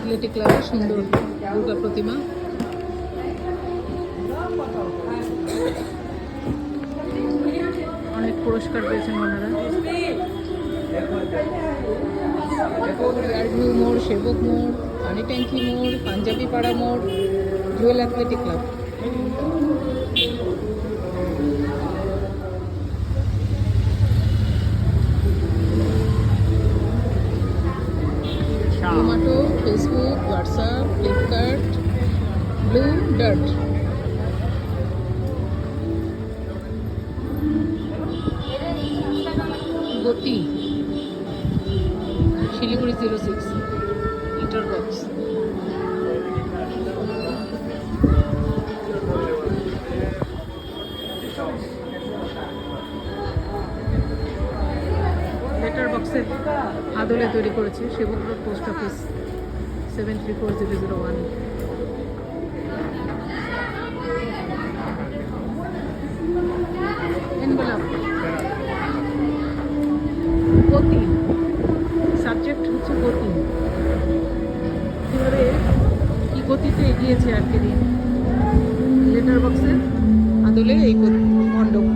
Athletic ক্লাবে সুন্দর দুর্গা প্রতিমা। অনেক পুরস্কার পেয়েছেন ওনারা। মোড়, সেবক মোড় পানি ট্যাঙ্কি মোড় পাঞ্জাবি পাড়া মোড় Jewel athletic club Zomato Facebook WhatsApp Flipkart Blue Dart Gati Siliguri zero six litre letter বক্সের আদলে তৈরি করেছে সেগুলো post office seven three four zero zero one. Gati. Subject হচ্ছে গতিতে এগিয়েছে আর কি লেটার বক্সের আদলে এই মণ্ডপ